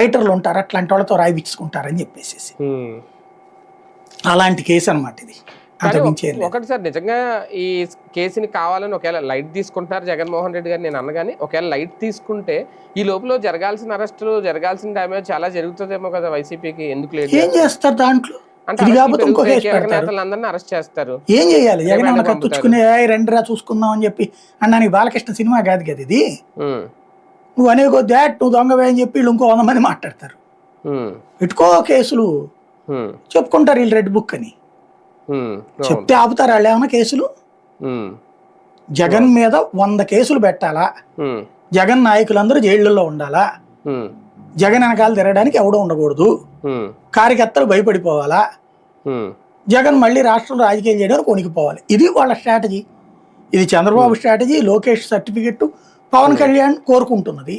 రైటర్లు ఉంటారు అట్లాంటి వాళ్ళతో రాయిపించుకుంటారని చెప్పేసి. అలాంటి కేసు అన్నమాట ఇది. ఒకటి సార్ నిజంగా ఈ కేసుని కావాలని ఒకవేళ లైట్ తీసుకుంటున్నారు జగన్మోహన్ రెడ్డి గారు నేను అన్నగాని ఒకవేళ లైట్ తీసుకుంటే ఈ లోపల జరగాల్సిన అరెస్టులు జరగాల్సిన డ్యామేజ్ చాలా జరుగుతుందేమో కదా వైసీపీకి ఎందుకు లేదు ఏం చేస్తారు దాంట్లో? ఇది కాకపోతే ఇంకో కేసు పెడతారు. అరెస్ట్ చేస్తారు. ఏం చేయాలి? జగన్ కత్తుచ్చుకునే "ఏయ్, రండిరా చూసుకుందాం అని చెప్పి అన్నానికి బాలకృష్ణ సినిమా కాదు కదా ఇది? నువ్వు అనే కొద్ది "ఏయ్, నువ్వు దొంగవే అని చెప్పి వీళ్ళు ఇంకో వంద మంది మాట్లాడతారు. పెట్టుకో కేసులు. చెప్పుకుంటారు వీళ్ళు రెడ్ బుక్ అని. చెప్తే ఆపుతారు వాళ్ళు ఏమైనా కేసులు? జగన్ మీద వంద కేసులు పెట్టాలా? జగన్ నాయకులందరూ జైళ్ళల్లో ఉండాలా? జగన్ వెనకాల తిరగడానికి ఎవడో ఉండకూడదు. కార్యకర్తలు భయపడిపోవాలా? జగన్ మళ్ళీ రాష్ట్రంలో రాజకీయాలు చేయడానికి కొనికిపోవాలి ఇది వాళ్ళ స్ట్రాటజీ. ఇది చంద్రబాబు స్ట్రాటజీ లోకేష్ సర్టిఫికెట్ పవన్ కళ్యాణ్ కోరుకుంటున్నది.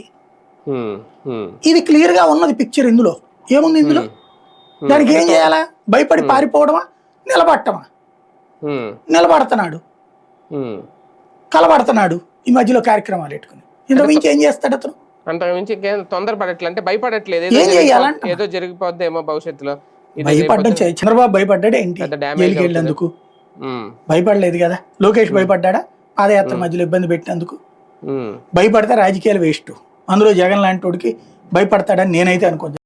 ఇది క్లియర్గా ఉన్నది పిక్చర్ ఇందులో. ఏముంది ఇందులో? దానికి ఏం చేయాలా? భయపడి పారిపోవడమా? నిలబట్టమా నిలబడుతున్నాడు. కలబడుతున్నాడు ఈ మధ్యలో కార్యక్రమాలు పెట్టుకుని. ఇంత మించి ఏం చేస్తాడు అతను? అంతకు మించి తొందరపడట్లే అంటే భయపడట్లేదు. ఏం చెయ్యాలంట? ఏదో జరిగిపోద్దేమో భవిష్యత్తులో. భయపడ్డం చంద్రబాబు భయపడ్డాడు ఏంటి? జైలుకి. వెళ్ళేందుకు. భయపడలేదు కదా? లోకేష్ భయపడ్డాడా? పాదయాత్ర మధ్యలో ఇబ్బంది పెట్టినందుకు. భయపడితే రాజకీయాలు వేస్ట్. అందులో జగన్ లాంటి వాడికి భయపడతాడని నేనైతే అనుకోను.